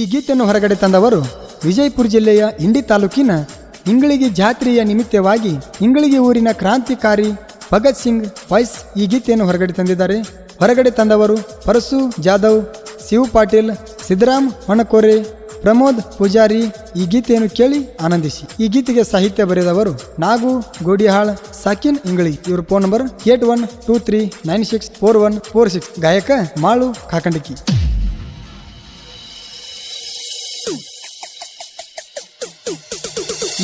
ಈ ಗೀತೆಯನ್ನು ಹೊರಗಡೆ ತಂದವರು ವಿಜಯಪುರ ಜಿಲ್ಲೆಯ ಇಂಡಿ ತಾಲೂಕಿನ ಇಂಗಳಿಗೆ ಜಾತ್ರೆಯ ನಿಮಿತ್ತವಾಗಿ ಇಂಗಳಿಗೆ ಊರಿನ ಕ್ರಾಂತಿಕಾರಿ ಭಗತ್ ಸಿಂಗ್ ವಾಯ್ಸ್ ಈ ಗೀತೆಯನ್ನು ಹೊರಗಡೆ ತಂದಿದ್ದಾರೆ. ಹೊರಗಡೆ ತಂದವರು ಪರಸು ಜಾಧವ್, ಶಿವ್ ಪಾಟೀಲ್, ಸಿದ್ದರಾಮ್ ಹೊಣಕೋರೆ, ಪ್ರಮೋದ್ ಪೂಜಾರಿ ಈ ಗೀತೆಯನ್ನು ಕೇಳಿ ಆನಂದಿಸಿ. ಈ ಗೀತೆಗೆ ಸಾಹಿತ್ಯ ಬರೆದವರು ನಾಗು ಗೋಡಿಹಾಳ್, ಸಾಕಿನ್ ಇಂಗಳಿ. ಇವರ phone number eight one two three nine six four one four six. ಗಾಯಕ ಮಾಳು ಕಾಕಂಡಕಿ.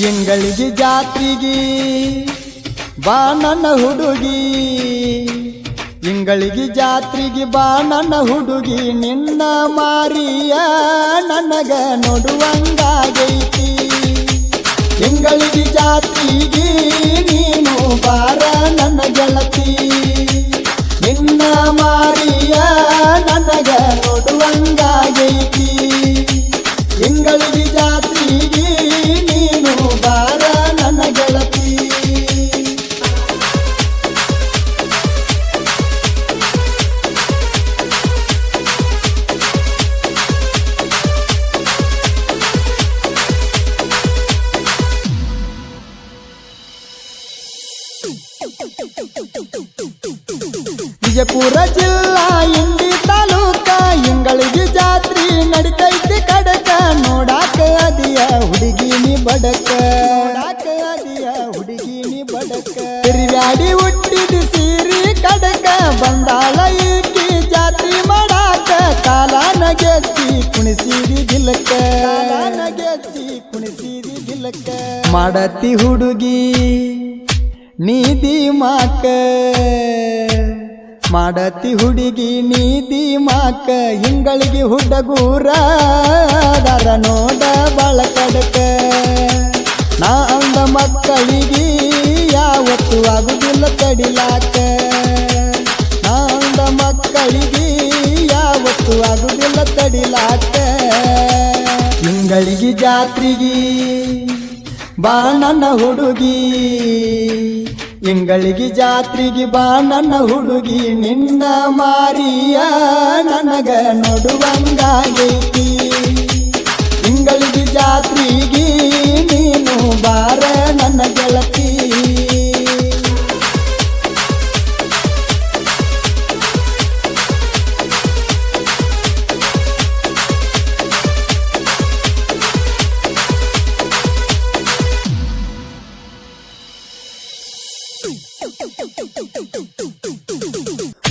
ಎಂಗಳಿಗೆ ಜಾತ್ರಿಗೆ, ಬಾ ನನ್ನ ಹುಡುಗಿ. ಇಂಗಳಿಗೆ ಜಾತ್ರೆಗೆ, ಬಾ ನನ್ನ ಹುಡುಗಿ, ನಿನ್ನ ಮಾರಿಯ ನನಗ ನೋಡುವಂಗಾಗೈತಿ. ಇಂಗಳಿಗೆ ಜಾತ್ರೆಗೆ ನೀನು ಬಾರ ನನ್ನ ಗೆಳತಿ. ನಿನ್ನ ಮಾರಿಯ ವಿಜಯಪುರ ಜಿಲ್ಲಾ ಇಂಡಿ ತಾಲೂಕ, ಇಂಗಳಿಗೆ ಜಾತ್ರಿ ನಡಿತೈತಿ ಕಡಕ. ನೋಡಾಕ ಅದಿಯ ಹುಡುಗಿನಿ ಬಡಕ. ನೋಡಾಕ ಅದಿಯ ಹುಡುಗಿ ನೀ ಬಡಕ. ತಿರುಗಾಡಿ ಹುಟ್ಟಿದ ಸೀರಿ ಕಡಕ. ಬಂದಾಳ ಈಕಿ ಜಾತ್ರಿ ಮಾಡಾಕ. ಕಾಲ ಗೆತ್ತಿ ಕುಣಿಸಿರಿ ಗಿಲಕ ಕಾಲ ಗೆತ್ತಿ ಕುಣಿಸಿರಿ ಗಿಲಕ ಮಾಡತಿ ಹುಡುಗಿ, ನೀದಿ ಮಾಕ. ಮಾಡತಿ ಹುಡುಗಿ ನೀತಿ ಮಾಕ ಹಿಂಗಳಿಗೆ ಹುಡುಗೂರ ದರ ನೋಡ ಬಳ ಕಡಕ. ನಾ ಅಂದ ಮಕ್ಕಳಿಗೆ ಯಾವತ್ತು ಆಗುದಿಲ್ಲ ತಡಿಲಾಕ. ನಾ ಅಂದ ಮಕ್ಕಳಿಗೆ ಯಾವತ್ತು ಆಗುದಿಲ್ಲ ತಡಿಲಾಕ. ಹಿಂಗಳಿಗೆ ಜಾತ್ರಿಗೆ ಬಾ ನನ್ನ ಹುಡುಗಿ. ಇಂಗಳಿಗೆ ಜಾತ್ರೆಗೆ ಬಾ, ನನ್ನ ಹುಡುಗಿ ನಿನ್ನ ಮಾರಿಯ, ನನಗ ನೋಡುವಂಗಾಗೈತಿ. ತಿಂಗಳಿಗೆ ಜಾತ್ರೆಗೆ ನೀನು ಬಾರ, ನನ್ನ ಗೆಳತಿ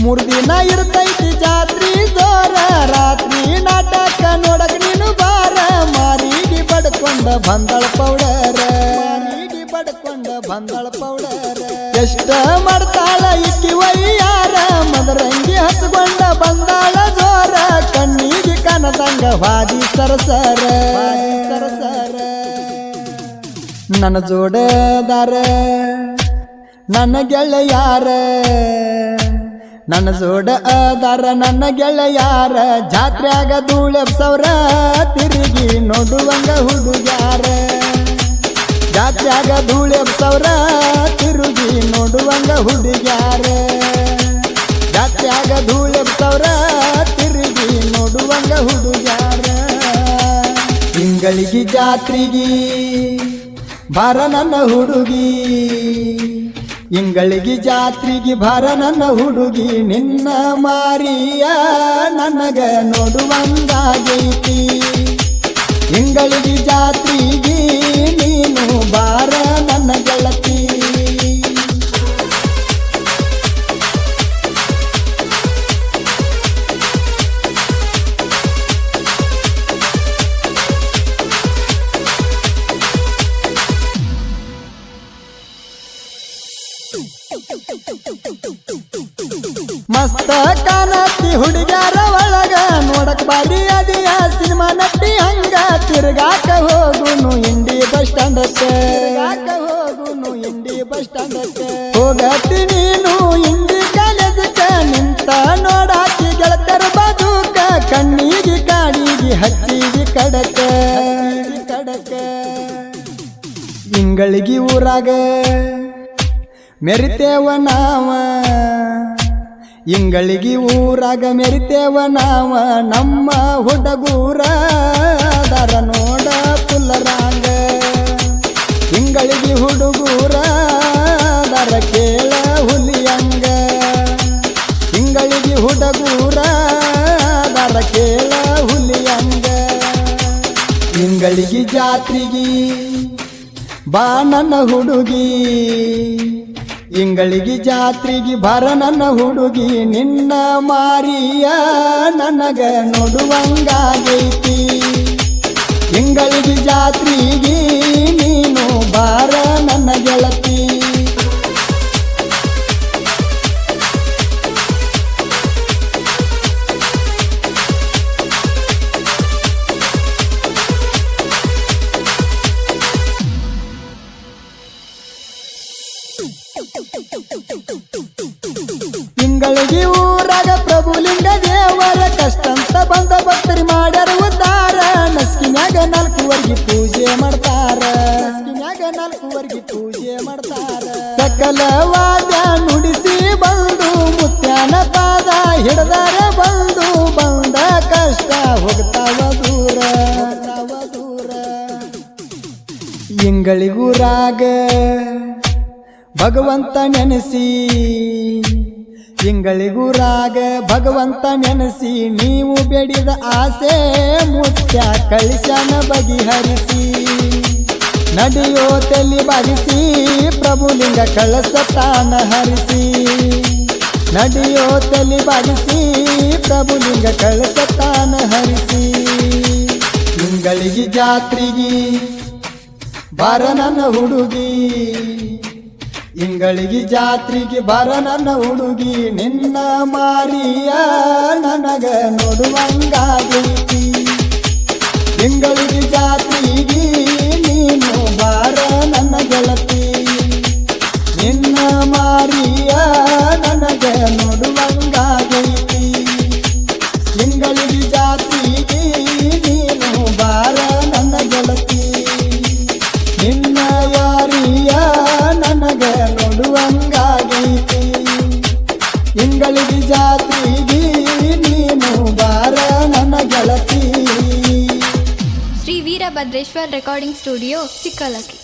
ಮೂರ್ ದಿನ ಇರ್ತೈತಿ ಜಾತ್ರಿ ಜೋರ, ರಾತ್ರಿ ನಾಟಕ ನೋಡಕ್ ನೀನು ಬಾರ. ಮಾರಿಗೆ ಬಡ್ಕೊಂಡ ಬಂದಳ ಪೌಡರ ಮಾರಿಗೆ ಬಡ್ಕೊಂಡ ಬಂದಳ ಪೌಡರ. ಎಷ್ಟ ಮಾಡ್ತಾಳ ಇಕ್ಕಿ ಮದರಂಗಿ ಹಚ್ಕೊಂಡ ಬಂದಾಳ ಜೋರ. ಕಣ್ಣಿಗೆ ಕನದಂಗ ವಾದಿ ಸರಸರ. ಸರಸರ. ನನ್ನ ಜೋಡದಾರ. ನನ್ನ ಗೆಳೆಯಾರ ನನ್ನ ಜೋಡ ಅದಾರ ನನ್ನ ಗೆಳೆಯಾರ ಜಾತ್ರ್ಯಾಗ ಧೂಳೆಬ್ಸವ್ರ ತಿರುಗಿ ನೋಡುವಂಗ ಹುಡುಗ್ಯಾರ. ಜಾತ್ರ್ಯಾಗ ಧೂಳೆಬ್ಸವ್ರ ತಿರುಗಿ ನೋಡುವಂಗ ಹುಡುಗ್ಯಾರ. ಜಾತ್ರ್ಯಾಗ ಧೂಳೆಬ್ಸವ್ರ ತಿರುಗಿ ನೋಡುವಂಗ ಹುಡುಗ್ಯಾರ. ತಿಂಗಳಿಗೆ ಜಾತ್ರೆಗಿ ಬಾರ ನನ್ನ ಹುಡುಗಿ. ಇಂಗಳಿಗೆ ಜಾತ್ರೆಗೆ ಭಾರ ನನ್ನ ಹುಡುಗಿ ನಿನ್ನ ಮಾರಿಯ ನನಗ ನೋಡುವಂಗಾಗೈತಿ ಇಂಗಳಿಗೆ ಜಾತ್ರೆಗೆ ಹುಡುಗ್ಯಾರ ಒಳಗ ನೋಡಕ್ ಬಾರಿ ಅದಿಯ ಸಿನಿಮಾ ನಟ್ಟಿ ಹಂಗ ತಿರ್ಗಾಕ ಹೋಗುನು ಇಂಡಿ ಬಸ್ ಸ್ಟ್ಯಾಂಡ್ ತಿರ್ಗಾಕ ಹೋಗುನು ಇಂಡಿ ಬಸ್ ಸ್ಟ್ಯಾಂಡ್ ಹೋಗತಿ ನೀನು ಇಂಡಿ ಕಾಲೇಜಕ್ಕ ನಿಂತ ನೋಡಾಕಿ ಗೆಳತರ ಬದುಕ, ಕಣ್ಣಿಗೆ ಕಾಡಿಗೆ ಹಚ್ಚಿಗೆ ಕಡಕ. ಕಡಕ. ಇಂಗಳಿಗೆ ಊರಾಗ ಮೆರಿತೇವ ನಾವ. ಇಂಗಳಿಗೆ ಊರಾಗ ಮೆರಿತೇವ ನಾವ, ನಮ್ಮ ಹುಡಗೂರ ದರ ನೋಡ ಪುಲ್ಲರಾಂಗ. ಇಂಗಳಿಗೆ ಹುಡುಗೂರ ದರ ಕೇಳ ಹುಲಿಯಂಗ. ಇಂಗಳಿಗೆ ಹುಡಗೂರ ದರ ಕೇಳ ಹುಲಿಯಂಗ. ಇಂಗಳಿಗೆ ಬಾ ಬಾನನ ಹುಡುಗಿ. ಇಂಗಳಿಗೆ ಜಾತ್ರೆಗೆ ಬರ ನನ್ನ ಹುಡುಗಿ, ನಿನ್ನ ಮಾರಿಯ ನನಗ ನೋಡುವಂಗಾಗೈತಿ. ಇಂಗಳಿಗೆ ಜಾತ್ರಿಗೆ ನೀನು ಬಾರ ನನ್ನ ಗೆಳತಿ. ಸಕಲ ವಾದ್ಯ ನುಡಿಸಿ ಬಂದು ಮುತ್ಯಾನ ಪಾದ ಹಿಡ್ದಾರ ಬಂದು ಬಂದ ಕಷ್ಟ ಹೋಗ್ತಾವ ದೂರ ದೂರ. ದೂರ ಇಂಗಳಿಗೂರಾಗ ಭಗವಂತ ನೆನೆಸಿ. ಇಂಗಳಿಗೂರಾಗ ಭಗವಂತ ನೆನೆಸಿ. ನೀವು ಬೆಡಿದ ಆಸೆ ಮುತ್ಯ ಕಳಿಸನ ಬಗೆಹರಿಸಿ. ನಡೆಯೋ ತಲೆ ಬಾಗಿಸಿ ಪ್ರಭುಲಿಂಗ ಕಳಸತಾನ ಹರಿಸಿ. ನಡೆಯೋ ತಲೆ ಬಾಗಿಸಿ ಪ್ರಭುಲಿಂಗ ಕಳಸತಾನ ಹರಿಸಿ. ಇಂಗಳಿಗೆ ಜಾತ್ರಿಗೆ ಬಾರ ನನ್ನ ಹುಡುಗಿ. ಇಂಗಳಿಗೆ ಜಾತ್ರಿಗೆ ಬರ ನನ್ನ ಹುಡುಗಿ. ನಿನ್ನ ಮಾರಿಯ ನನಗ ನೋಡುವಂಗಾಗೈತಿ. ಇಂಗಳಿಗೆ ಜಾತ್ರೆಗೆ ನನ್ನ ಗೆಳತಿ ನಿನ್ನ ಮಾರಿಯ ನನಗೆ ನೋಡುವಂಗಾಗೈತಿ. ತಿಂಗಳಿಗೆ ಜಾತ್ರೆಗೆ ನೀನು ಬಾರ ನನ್ನ ಗೆಳತಿ ನಿನ್ನ ಯಾರಿಯ ನನಗೆ ನೋಡುವಂಗಾಗೈತಿ. ತಿಂಗಳಿಗೆ ಜಾತ್ರೆಗೆ ನೀನು ಬಾರ ನನ್ನ ಗೆಳತಿ ಶ್ರೀ ವೀರಭದ್ರೇಶ್ವರ್ ರೆಕಾರ್ಡಿಂಗ್ ಸ್ಟುಡಿಯೋ ಚಿಕ್ಕಲಕ್ಕಿ.